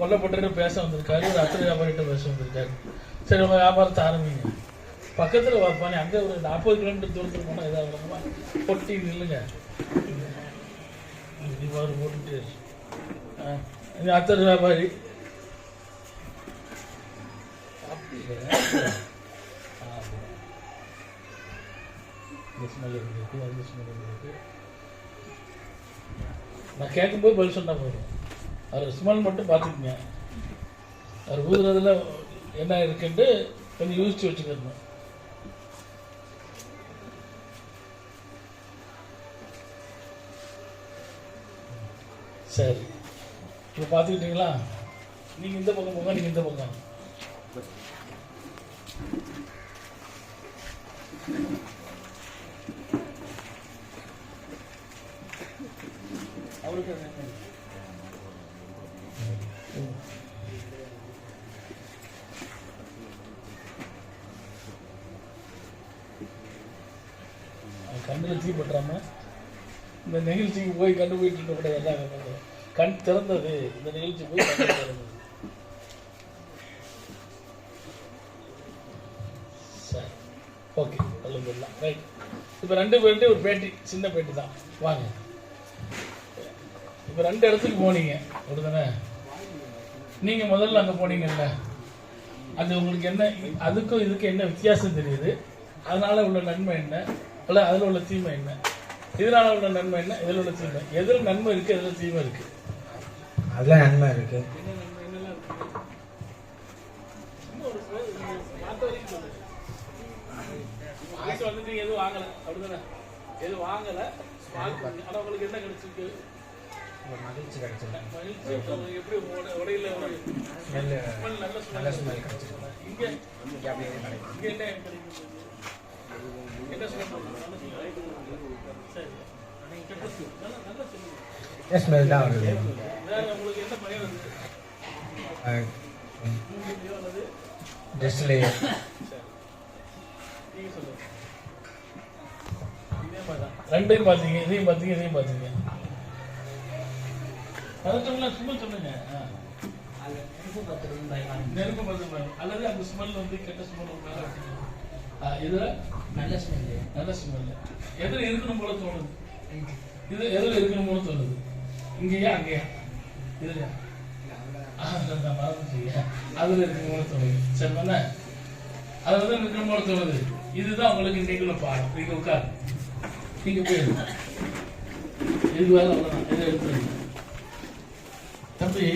கொல்லப்பட்டு பேச வந்திருக்காரு. ஒரு அத்தனை வியாபாரிகிட்ட பேச வந்திருக்காரு. சரி உங்க வியாபாரத்தை ஆரம்பிங்க. பக்கத்துல பார்ப்பானே அங்கே ஒரு நாற்பது கிலோமீட்டர் தூரத்துக்கு போனா இதாக வருமா பொட்டி நில்லுங்க. இவ்வாறு போட்டுட்டே ஆ, இது அத்தனை வியாபாரி. நான் கேட்கும்போது பதில் சொன்னா போதும். அவர் ஸ்மெல் மட்டும் பார்த்துக்குங்க. அவர் ஊதுறதுல என்ன இருக்குன்ட்டு கொஞ்சம் யோசிச்சு வச்சுக்கணும். சரி. இப்போ பார்த்துக்கிட்டீங்களா? நீங்கள் இந்த பக்கம் போங்க நீங்கள் இந்த பக்கம். அவருக்கு என்ன? அவன் இந்த நிகழ்ச்சிக்கு போய் கண்டு போயிட்டு இருக்க கூட எல்லாம் கண் திறந்தது. இந்த நிகழ்ச்சி போய் திறந்தது. சரி. ஓகே அல்ஹம்துலில்லாஹ் ரைட் இப்போ ரெண்டு பேர்கிட்ட ஒரு பேட்டி சின்ன பேட்டி தான். வாங்க. இப்போ ரெண்டு இடத்துக்கு போனீங்க. அப்படிதானே? நீங்க முதல்ல அங்க போனீங்கல்ல. அது உங்களுக்கு என்ன அதுக்கும் இதுக்கும் என்ன வித்தியாசம் தெரியுது? அதனால உள்ள நன்மை என்ன? அல்ல அதுல உள்ள தீமை என்ன? இதனால உள்ள நன்மை என்ன? இதுல உள்ள தீமை? எதுல நன்மை இருக்கு எதுல தீமை இருக்கு? அதில் நன்மை இருக்கு. எதுவும் வாங்கல. அப்படிதானே? எதுவும் வாங்கல. வாங்க- ஆனா உங்களுக்கு என்ன கிடைச்சிருக்கு? மகிழ்ச்சி உங்களுக்கு எப்படி உட- உடையில ஒரு நல்ல நல்ல ஸ்மெல் கிடைச்சது இங்க? இங்க என்ன smell. ஸ்மெல் தான் வருது தான் ரெண்டையும் பார்த்தீங்க இதையும் பார்த்தீங்க இதையும் பார்த்தீங்க சொல்லுங்க சும்மா சொல்லுங்க. நெருப்பு பார்த்து அல்லது அந்த ஸ்மெல் வந்து கெட்ட ஸ்மெல் இதுல நல்ல ஸ்மெல் நல்ல ஸ்மெல் எதுல இருக்கணும் போல தோணுது. இது எதுல இருக்கணும் போல தோணுது. இங்கேயா அங்கேயா? இதுலயா? அதுல இருக்கணும் போல தோணுது. சரி அது வந்து இருக்கணும் போல தோணுது? இதுதான் உங்களுக்கு இன்னைக்கு பாடம். நீங்க உட்காரு. நீங்க போயிருங்க இதுக்கு வேலை இதை எடுத்துருங்க தம்பி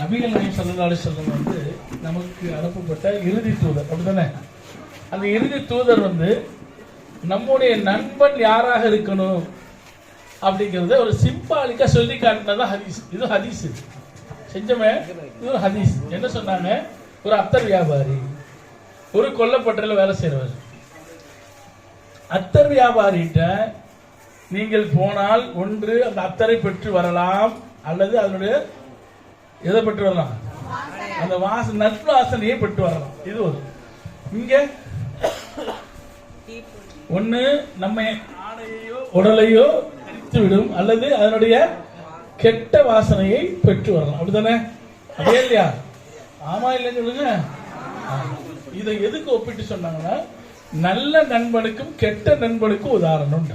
நபிகள் நாயம் சல்லா அலிசல்லம் வந்து நமக்கு அனுப்பப்பட்ட இறுதி தூதர். அப்படிதானே அந்த இறுதி தூதர் வந்து நம்முடைய நண்பன் யாராக இருக்கணும்? அப்படிங்கறத ஒரு சிம்பாலிக்கா சொல்லி காட்டினதான் ஹதீஸ். இது ஹதீஸ் செஞ்சமே? இது ஒரு ஹதீஸ். என்ன சொன்னாங்க? ஒரு அத்தர் வியாபாரி ஒரு கொல்லப்பட்டல வேலை செய்யறவர் அத்தர் வியாபாரிகிட்ட நீங்கள் போனால் ஒன்று அந்த அத்தரை பெற்று வரலாம் அல்லது அதனுடைய எதை பெற்று வரலாம்? அந்த வாச நட்பு வாசனையை பெற்று வரலாம். இது ஒரு. இங்க ஒண்ணு நம்ம உடலையோ விடும் அல்லது அதனுடைய கெட்ட வாசனையை பெற்று வரலாம். அப்படிதானே அதே இல்லையா? ஆமா இல்லைன்னு சொல்லுங்க. இதை எதுக்கு ஒப்பிட்டு சொன்னாங்கன்னா நல்ல நண்பனுக்கும் கெட்ட நண்பனுக்கும் உதாரணம்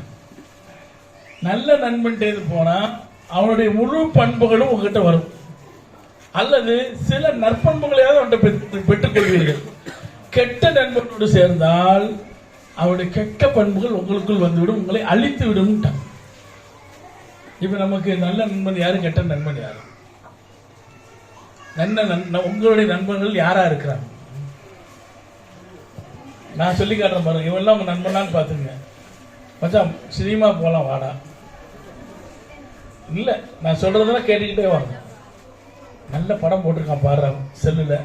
நல்ல நண்பன் போனா அவனுடைய முழு பண்புகளும் உங்ககிட்ட வரும். அல்லது சில நற்பண்புகளையாவது அவன்கிட்ட பெற்று- பெற்றுக்கொள்வீர்கள். கெட்ட நண்பனோடு சேர்ந்தால் அவருடைய கெட்ட பண்புகள் உங்களுக்குள் வந்துவிடும் உங்களை அழித்து விடும் இப்ப நமக்கு நல்ல நண்பன் யாரு கெட்ட நண்பன் யாரு? நல்ல உங்களுடைய நண்பர்கள் யாரா இருக்கிறாங்க? நான் சொல்லி காட்டுறேன் பாருங்க இவெல்லாம் உங்க நண்பனான்னு பாத்துங்க மச்சான் சினிமா போலாம் வாடா. இல்ல நான் சொல்றதெல்லாம் கேட்டுக்கிட்டே வாங்க நல்ல படம் போட்டிருக்கான் பாரு செல்லுல.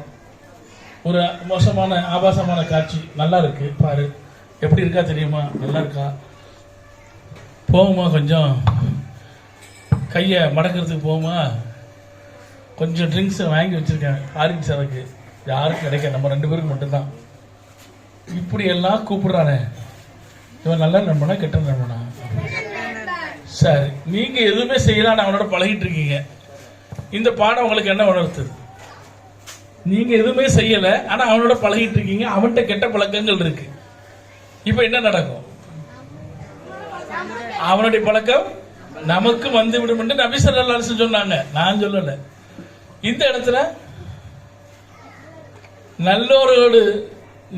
ஒரு மோசமான ஆபாசமான காட்சி. நல்லா இருக்கு பாரு. எப்படி இருக்கா தெரியுமா? நல்லா இருக்கா? போகுமா கொஞ்சம்? கையை மடக்கிறதுக்கு போகுமா? கொஞ்சம் ட்ரிங்க்ஸை வாங்கி வச்சுருக்கேன் ஆரஞ்சு சரக்கு. யாருக்கும் கிடைக்க நம்ம ரெண்டு பேருக்கு மட்டும்தான். இப்படி எல்லாம் கூப்பிடுறானே. இவன் நல்ல நண்பனா கெட்ட நண்பனா? சரி நீங்கள் எதுவுமே செய்யலாம் அவனோட பழகிட்டு இருக்கீங்க. இந்த பாடம் உங்களுக்கு என்ன உணர்த்துது? நீங்க எதுவுமே செய்யல ஆனா அவனோட பழகிட்டு இருக்கீங்க அவன்கிட்ட கெட்ட பழக்கங்கள் இருக்கு. இப்ப என்ன நடக்கும்? அவனுடைய பழக்கம் நமக்கு வந்து விடும் என்று நபி ஸல்லல்லாஹு சொன்னாங்க. நான் சொல்லல. இந்த இடத்துல நல்லோரோடு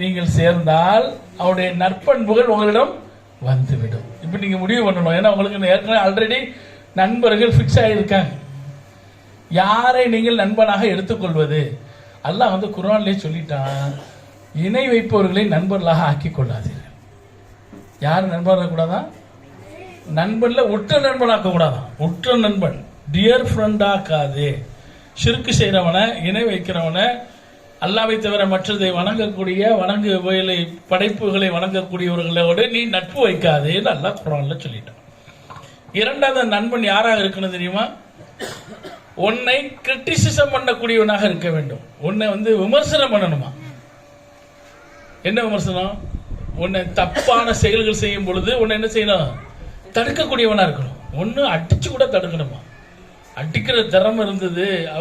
நீங்கள் சேர்ந்தால் அவருடைய நற்பண்புகள் உங்களிடம் வந்துவிடும். இப்போ நீங்க முடிவு பண்ணணும். ஏன்னா உங்களுக்கு ஏற்கனவே ஆல்ரெடி நண்பர்கள் ஃபிக்ஸ் ஆகியிருக்காங்க யாரை நீங்கள் நண்பனாக எடுத்துக்கொள்வது? அல்லாஹ் வந்து குரான்லேயே சொல்லிட்டான் இணை வைப்பவர்களை நண்பர்களாக ஆக்கி கொள்ளாதீர்கள். யார் நண்பராக கூடாதா? நண்பன்ல உற்ற நண்பனாக்க கூடாதான் உற்ற நண்பன். டியர் ஃப்ரெண்டாக்காது சிறுக்கு செய்கிறவனை இணை வைக்கிறவனை அல்லாவை தவிர மற்றதை வணங்கக்கூடிய வணங்கு வயலை படைப்புகளை வணங்கக்கூடியவர்களோடு நீ நட்பு வைக்காதேன்னு அல்லாஹ் குரான்ல சொல்லிட்டான். இரண்டாவது நண்பன் யாராக இருக்கணும் தெரியுமா? உன்னை கிரிட்டிசிசம் பண்ணக்கூடியவனாக இருக்க வேண்டும். உன்னை வந்து விமர்சனம் பண்ணணுமா? என்ன விமர்சனம்? உன்னை தப்பான செயல்கள் செய்யும் பொழுது உன்னை என்ன செய்யணும்? தடுக்கக்கூடியவனா இருக்கணும். ஒன்னு அடிச்சு கூட தடுக்கணுமா? அடிக்கிற திறமை இருந்தது